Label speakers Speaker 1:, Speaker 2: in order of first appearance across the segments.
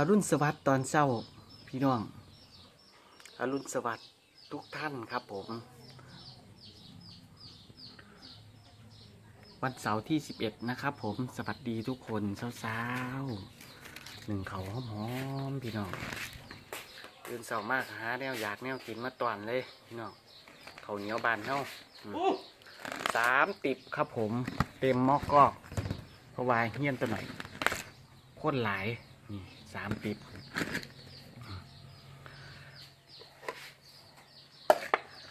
Speaker 1: อรุณสวัสดิ์ตอนเช้าพี่น้องอรุณสวัสดิ์ทุกท่านครับผม วันเสาร์ที่ 11 นะครับผมสวัสดีทุกคนเช้าๆหนึ่งเขาวหอมๆพี่น้องตื่นเสาร์มากหาแนวอยากแนวกินมาตอนเลยพี่น้องเขาวเหนียวบานเท่าอืมสามติบครับผม เต็มหม้อกก็เพราะว่าเฮี้ยนตัวหน่อยโคตรหลายนี่ สามติบ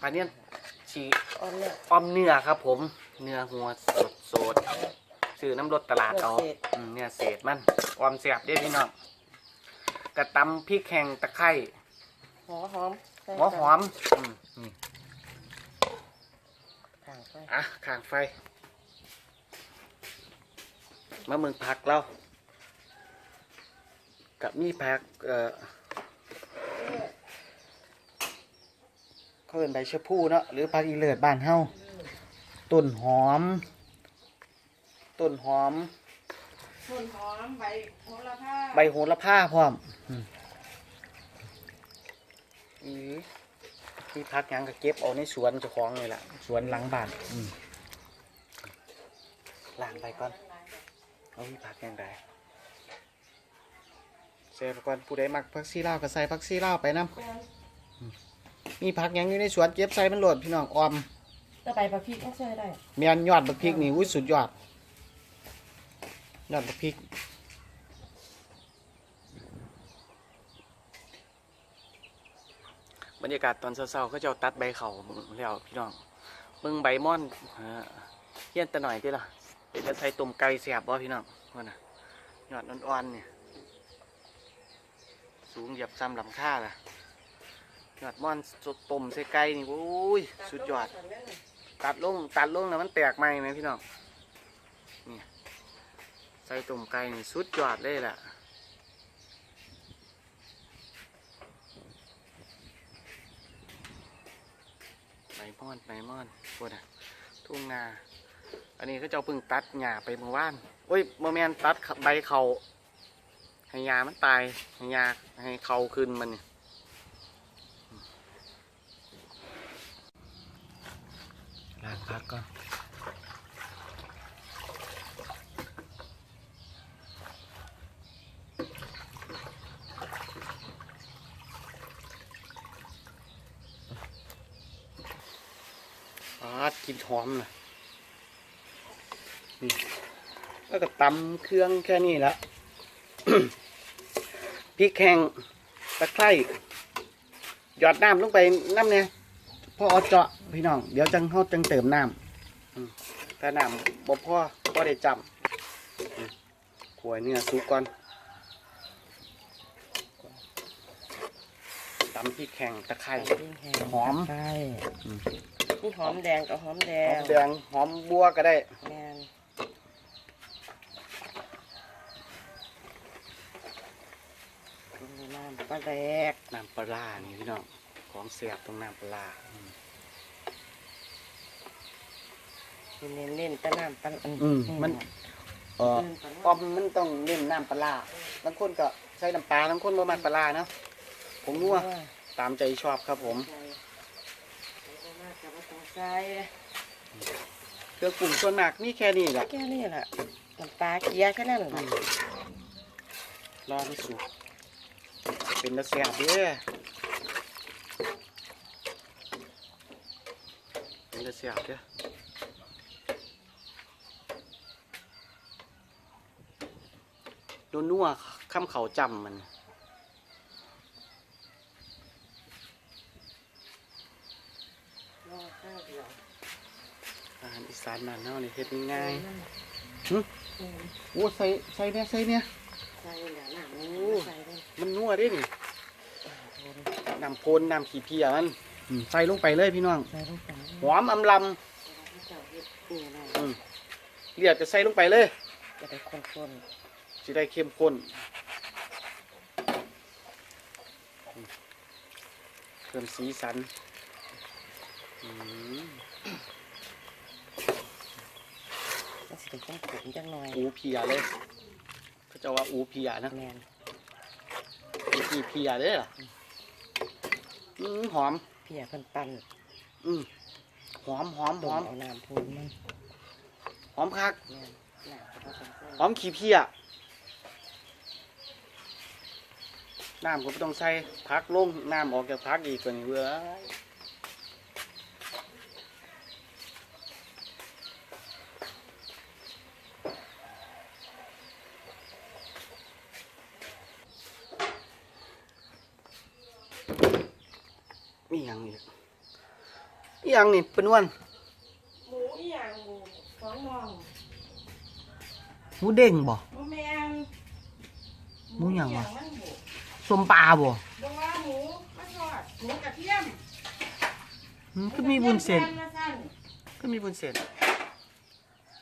Speaker 1: ปลาเนี่ยชี
Speaker 2: ออมเนี่ย
Speaker 1: อ้อมเนื้อครับ ผม เนื้อหัวสดสดๆซื้อน้ำรสตลาดเอา
Speaker 2: เนื้อเศษ
Speaker 1: อืมเนื้อเศษมันอ้อมเสียบเด้พี่น้องกระตำพริกแห้งตะไคร้
Speaker 2: หัวหอมใส่
Speaker 1: หัวหอมอืมนี่
Speaker 2: ข้างไป
Speaker 1: อะข้างไฟมะมึงผักเรา กับมีผักเอ่อเขาเอินใบชะพูเนาะหรือผักอีเลิศบ้านเฮาต้นหอม ต้นหอม
Speaker 2: ต้นหอมใบโหระพา
Speaker 1: ใบโหระพาพร้อมอืมอีที่พักหยังก็เก็บเอาในสวนเจ้าของเลยล่ะสวนหลังบ้านอืมล้างไปก่อนเอามีผักหยังไง เสร็จก่อนผู้ใดมักผักซีลาวก็ใส่ผักซีลาวไปน้ำมีผักหยังอยู่ในสวนเก็บใส่มันโหลดพี่น้องออม
Speaker 2: ต่อไปปลาพริกก็ใส่ได้
Speaker 1: เมียนยอดบักพริกนี่อุ้ยสุดยอดยอดบักพริกบรรยากาศตอนเช้าๆเขาจะเอาตัดใบเขาแล้วพี่น้องมึงใบม่อนฮะเฮี้ยนแต่หน่อยที่ละเป็นจะใส่ตุ่มไก่เสียบบ่พี่น้องว่าน่ะยอดอ่อนๆเนี่ย สูงเหยียบซ้ำลำค่าล่ะยอดม่อนสดต้มใส่ไก่นี่โอ้ยสุดยอด ตัดลงตัดลงแล้วมันแตกไหมไหมพี่น้องนี่ใส่ตุ่มไก่นี่สุดยอดเลยแหละใบม่อนใบม่อนพวกน่ะทุ่งนาอันนี้เขาเจ้าพิ่งตัดหญ้าไปเมื่อวานโอ้ยโมแมนตัดใบเขา ให้หญ้ามันตายให้หญ้าให้เขาขึ้นมันนี่ล้างพักก่อนอาดกลินหอมนะนี่แล้วก็ตำเครื่องแค่นี้ละ พริกแห้งตะไคร้หยอดน้ำลงไปน้ำเนี่ยพอเอาเจาะพี่น้อง เดี๋ยวจังเขาจังเติมน้ำอืมถ้าน้ำบ่พอพอได้จำอืมขวายเนื้อสุกก่อนตำพริกแห้งตะไคร้หอม
Speaker 2: ใช่นี่หอมแดงกับหอมแด
Speaker 1: หองมแดงหอมบัวก็ได้
Speaker 2: แมนำปลาแดก
Speaker 1: น้ำปลาร้านี่พี่น้องของเสียบตรงน้ำปลาร้าอืม
Speaker 2: เน้นเน้นๆแต่น้ำปลา
Speaker 1: อืมมันเอ่อออมมันต้องเน้นน้ำปลาร้าบางคนก็ใช้น้ำปลาบางคนบ่มันปลาร้าเนาะผมนัวตามใจชอบครับผม
Speaker 2: ใส่มากกับว่าต้องใส่
Speaker 1: เครื่องปรุงส่วนมากมีแค่นี้แหละ
Speaker 2: แค่นี้แหละน้ำปลาเกลียแค่นั้นแหละ
Speaker 1: อืมรอให้สุก เป็นตะแซ่บเด้อเป็นตะแซ่บเด้อนัวๆข้ามเขาจำมัน
Speaker 2: อา
Speaker 1: หารอีสานบ้านเฮานี่เฮ็ดง่าย
Speaker 2: อืม
Speaker 1: ๆโอ้ใส่ใส่เนี่ยใส่เนี่ย
Speaker 2: ส่เหลือหนัง
Speaker 1: โอ้
Speaker 2: ใส่ได้
Speaker 1: มันนัวเด้นี่น้ำโพนน้ำขี้เพียมันอืมใส่ลงไปเลยพี่น้อง
Speaker 2: ใส่ลงไป
Speaker 1: หอมอำล
Speaker 2: เจ้าเฮ็ดนี่นะำ
Speaker 1: อืมเลียดจะใส่ลงไปเลย
Speaker 2: จะได้คน
Speaker 1: สิได้เข้มข้นอืมเพิ่มสีสันอืม
Speaker 2: ๆมันสิได้ข้นๆจังหน่อย
Speaker 1: อูเพียเลย เขาจะว่าอูเพียนะ
Speaker 2: แมน
Speaker 1: กี่เพียเด้อล่ะอืมหอม
Speaker 2: เพียเพิ่นปั่น
Speaker 1: อืมหอมหอม
Speaker 2: ต้
Speaker 1: ห
Speaker 2: ม
Speaker 1: อม
Speaker 2: เอาน้ำพูนมัน
Speaker 1: หอมคัก
Speaker 2: แม่นน้ำก็บ่ต้องใส่
Speaker 1: หอมขี้เพียน้ำก็ไม่ต้องใส่พักลงน้ำออกจากพักอีกกว่านี้เว้ย มีหยังอีกมีหยังนี่เป็นวัน
Speaker 2: หมูอีหยังหมูสองหมอง
Speaker 1: หมูเด้งบ่
Speaker 2: หมูแมง
Speaker 1: หมูหยังวะ
Speaker 2: มันหมู
Speaker 1: สมปลาบ่
Speaker 2: บ่ว่าหมูมาทอดหมูกระเทียม
Speaker 1: อืมก็มีบุญเส้น
Speaker 2: หมูกระทียมแผ่มาสั่น
Speaker 1: ก็มีบุญเส้น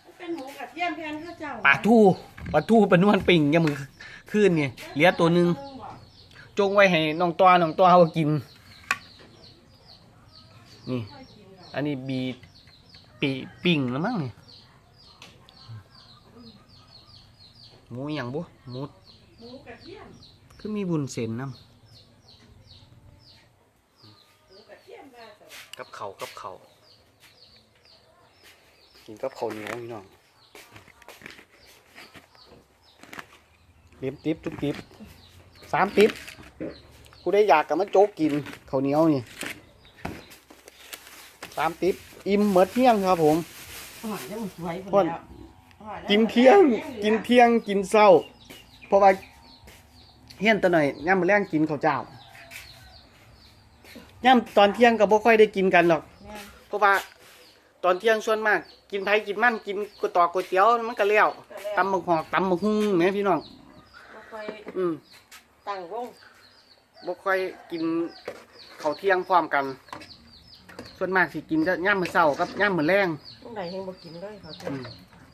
Speaker 2: มันเป็นหมูกระเทียมแผ่นข้าวเจ้า
Speaker 1: ปลาทูปลาทูเป็นนวลปิ่งยังมือขึ้นไงเหลือตัวหนึงจงไว้ให้น้องตัวน้องตัวเขากิน นี่ อันนี้บีปีปิ่งแล้วมั้งนี่หมูอย่างบุหมู
Speaker 2: หมูกระเทียม
Speaker 1: คือมีบุญเส้นน้ำกับเขากับเขากินกับเขาเหนียวพี่น้องเลี้ยติ๊บทุกติ๊บสามติ๊บกูได้อยากกับมาโจ๊กกินเขาเหนียวนี่ สามติ๊บอิ่มเหมือดเที่ยงครับผม
Speaker 2: หวานยังสวย
Speaker 1: พ่น
Speaker 2: แล้วหวา
Speaker 1: กินเที่ยง กินเที่ยงกินเศร้า เพราะว่าเฮียนตัวหน่อยย่ำมาแรงกินข้าวเจ้าย่ำตอนเที่ยงก็บ่ค่อยได้กินกันหรอก
Speaker 2: แม่น
Speaker 1: เพราะว่าตอนเที่ยงส่วนมาก กินไผกินมันกินก๋วยตอกก๋วยเตี๋ยวมันก็เลี้ยวตำบักหอกตำบักหุ่งแหม่พี่น้อง
Speaker 2: บ่ค่อย
Speaker 1: อืม
Speaker 2: ตั้งวง
Speaker 1: บ่ค่อยกินข้าวเที่ยงพร้อมกัน ส่วนมากสิกินจะย่ำมื้อเช้ากับย่ำมื้อแรง
Speaker 2: ตรงไหนยังบ่กินเลยเขาจะ
Speaker 1: อืม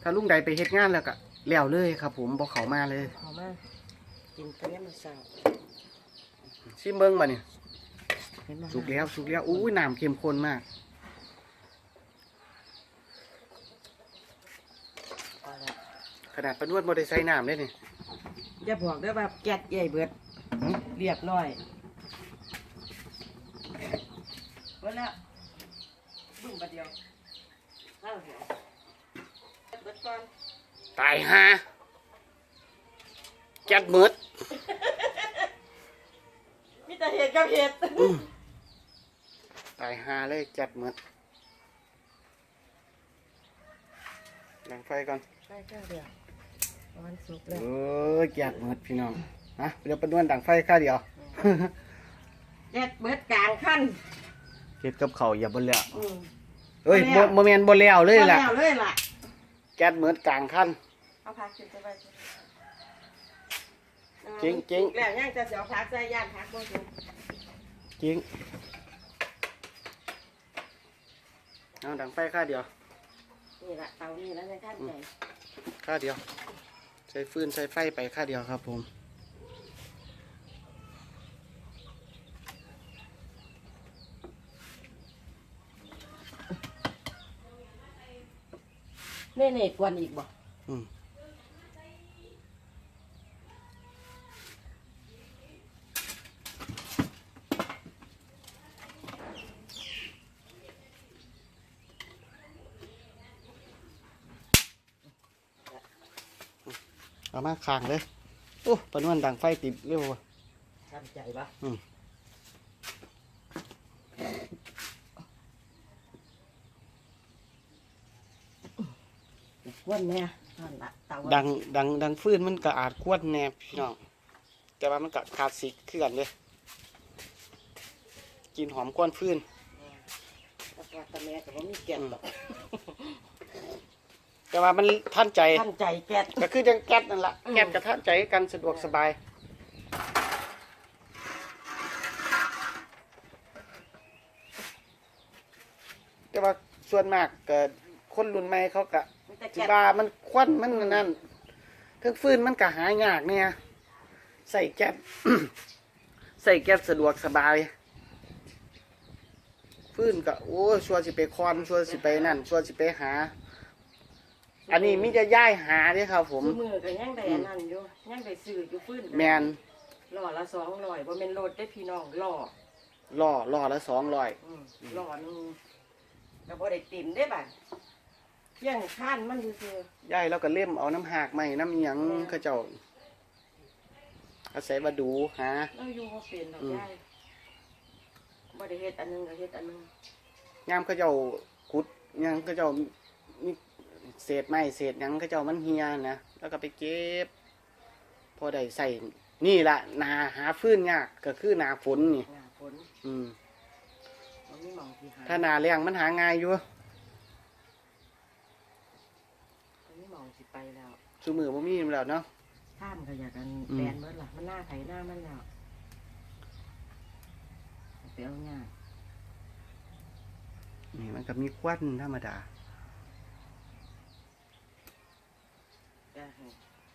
Speaker 1: ถ้าลุงใดไปเฮ็ดงานแล้วก็แล้วเลยครับ ผมบ่เข้ามาเลย
Speaker 2: เอามากินไปแล้วมันเศร้า
Speaker 1: ชิมเบิ่งบ่นี่
Speaker 2: เห็นบ่
Speaker 1: สุกแล้วสุกแล้วอุ้ยน้ำเข้มข้นมาก
Speaker 2: เอาละ
Speaker 1: ขนาดปานวดบ่ได้ใส่น้ำเลยนี่
Speaker 2: อย่าบอกเด้อว่าแก๊สใหญ่เบิด
Speaker 1: หึ
Speaker 2: เรียบร้อยเบิดแล้วบึ้งบาเดียวเอาเถอะเบิด ก่อน
Speaker 1: ตายฮะจัดมืด
Speaker 2: มีแต่เห็ดกับเห็ด
Speaker 1: ตายฮาเลยจัดมืดดังไฟก่อน
Speaker 2: ได้แค่เดียววันสุก
Speaker 1: เอ
Speaker 2: แล้ว
Speaker 1: อจัดมืดพี่น้องฮะเดี๋ยวปานวดดังไฟค่าเดียว
Speaker 2: แก๊สเบิดกลางขั้น
Speaker 1: เฮ็ดกับเขาวอย่าบ่แล้ว
Speaker 2: อืม
Speaker 1: เอ้ย
Speaker 2: บ่
Speaker 1: บ่
Speaker 2: แล้ว
Speaker 1: บ่แม่นบ่แล้วเลยล่ะ
Speaker 2: อาแล้วเลยล่ะ
Speaker 1: แก๊สมืดกลางคัน
Speaker 2: เอาผักขึ้นไปไว้
Speaker 1: จริงจริง
Speaker 2: แล้วยังจะเสียวผักใส่ย่านผักบ่สุก
Speaker 1: จริงเอาดังไฟค่าเดียว
Speaker 2: นี่ล่ะเตานี่แล้วในขั้นใจ
Speaker 1: ค่าเดียวใช้ฟืนใช้ไฟไปค่าเดียวครับผม
Speaker 2: เน่เน่กวนอีกบ่
Speaker 1: อืมเอามาคางเลยโอ้ปานวนดังไฟติดเร็วว่ะ
Speaker 2: ทำใจปะ
Speaker 1: อืม
Speaker 2: กวนแม่นั่นละเตา
Speaker 1: ดังดังดังฟืนมันก็อาจควนแนบพี่น้องแต่ว่ามันก็ขาดสิเคลื่อนเลยกินหอมควนฟืน
Speaker 2: แล้วก็ตะแม่ก็บ่มีแก๊สหรอก
Speaker 1: แต่ว่ามันท่านใจ
Speaker 2: ท่านใจแก๊ส
Speaker 1: ก็คือจังแก๊สนั่นแหละ
Speaker 2: อืม
Speaker 1: แก๊สกับท่านใจกันสะดวกสบายแต่ว่าส่วนมากเกิดคนรุ่นใหม่เขาก็
Speaker 2: มี แต่
Speaker 1: สิ
Speaker 2: แก๊ส
Speaker 1: บามันควันมันนั่นเครื่องฟืนมันก็หายากเนี่ยใส่แก๊ส ใส่แก๊สสะดวกสบาย ฟืนก็โอ้ยชัวร์สิไปคอนชัวร์สิไปนั่นชัวร์สิไปหา อันนี้มิจะย้ายหาเด้ครับ ผม
Speaker 2: มือก็ยังได้อันนั่นอยู่ยังได้ซื้ออยู่ฟื้น
Speaker 1: แมน
Speaker 2: ล่อละสองร้อยบ่แม่นรถได้พี่น้องล่อ
Speaker 1: ล่อล่อละสองร้อย
Speaker 2: อืมล่อหนึงก็บ่ได้เต็มได้บัด เพียงข้านมันซื่อยา
Speaker 1: ยเราก็เล่มเอาน้ำหากใหม่น้ำหยังเขาเจ้าอาศัยมาดูหา
Speaker 2: ๆเราอยู่บ่เป็นดอก
Speaker 1: อืม
Speaker 2: ยายบ่ได้เฮ็ดอันหนึงก็เฮ็ดอันหนึง
Speaker 1: ยามเขาเจ้าขุดหยังเขาเจ้ามีเศษไม้เศษหยังเขาเจ้ามันเฮียนะแล้วก็ไปเก็บ พอได้ใส่นี่ละนาหาฟื้นยากก็คือนาฝนนี่
Speaker 2: หน้าฝน
Speaker 1: อืม
Speaker 2: มันมีหม่องที่หา
Speaker 1: ถ้านาแรงมันหาง่ายอยู่
Speaker 2: มันมีหม่องสิไปแล้ว
Speaker 1: ซูมือบ่มีแล้วเนาะ
Speaker 2: ท่านก็อยากกัน
Speaker 1: อืม
Speaker 2: แปลนเบิดล่ะมันหน้าไถหน้ามันแล้วไปเอาหน้า
Speaker 1: นี่มันก็มีควันธรรมดา
Speaker 2: แต่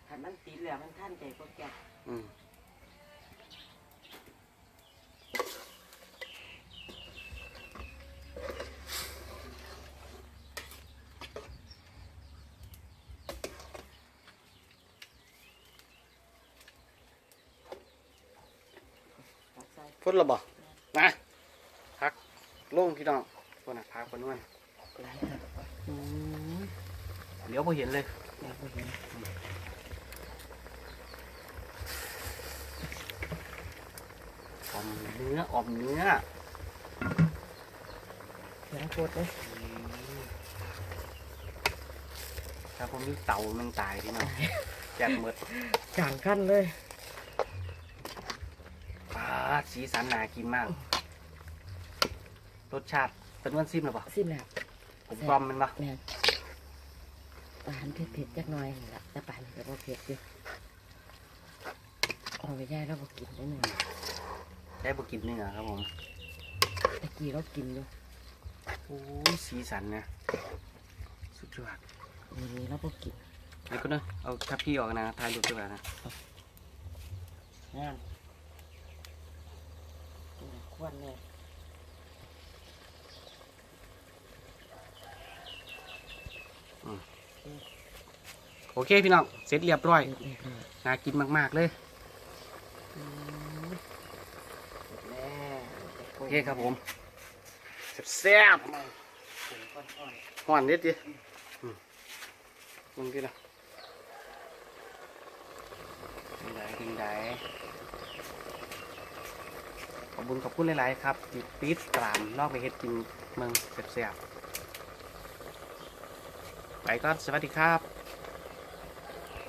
Speaker 2: ถ้ามันติดแล้วมันท่านใจก็แก่
Speaker 1: อืม พุดระบ่นะพักลงพี่น้องคนน่ะพักคนนู้น
Speaker 2: หลายหักว่ะ
Speaker 1: เดี๋ยวพอเห็นเลย
Speaker 2: อยากไปเห็น
Speaker 1: ออมเนื้อออมเนื้อ
Speaker 2: เสียงโคตรเลย
Speaker 1: ถ้าผมมีเต่ามันตายพี่น้องแจกหมด
Speaker 2: จางขั้นเลย
Speaker 1: ปาดสีสันน่ากินมาก รสชาติเป็นวันซิมหรือเปล่า
Speaker 2: สิ้นแล้ว
Speaker 1: ผมกลอมมันปะ
Speaker 2: แม่นปานเผ็ดๆจักหน่อยนี่ล่ะแต่ปานนี่ก็บ่เผ็ดอยู่เอาไปย่ายเราบ่กินได้หนึ่ง
Speaker 1: ได้บุกินเนื้อครับผม
Speaker 2: ตะกี้เรากินอยู่
Speaker 1: โอ้ยสีสันนะสุดยอด
Speaker 2: วันนี้เราบ่กิน
Speaker 1: เดี๋ยวก็เนอะเอาทัพพี่ออกนะทายรูปด้วยนะ
Speaker 2: งาน ควนแน่
Speaker 1: โอเคพี่น้อง เสร็จเรียบร้อย
Speaker 2: น่เลย
Speaker 1: น่ากินมาก ๆ เลยโอเคครับผมแซ่บห่อนนิดดิมลงกี่ละดึงได้ดึงได้ บุญขอบคุณหลาย ๆ ครับติดปีดตามนอกไปเฮ็ดกินเมืองเสียบๆไปก็สวัสดีครับ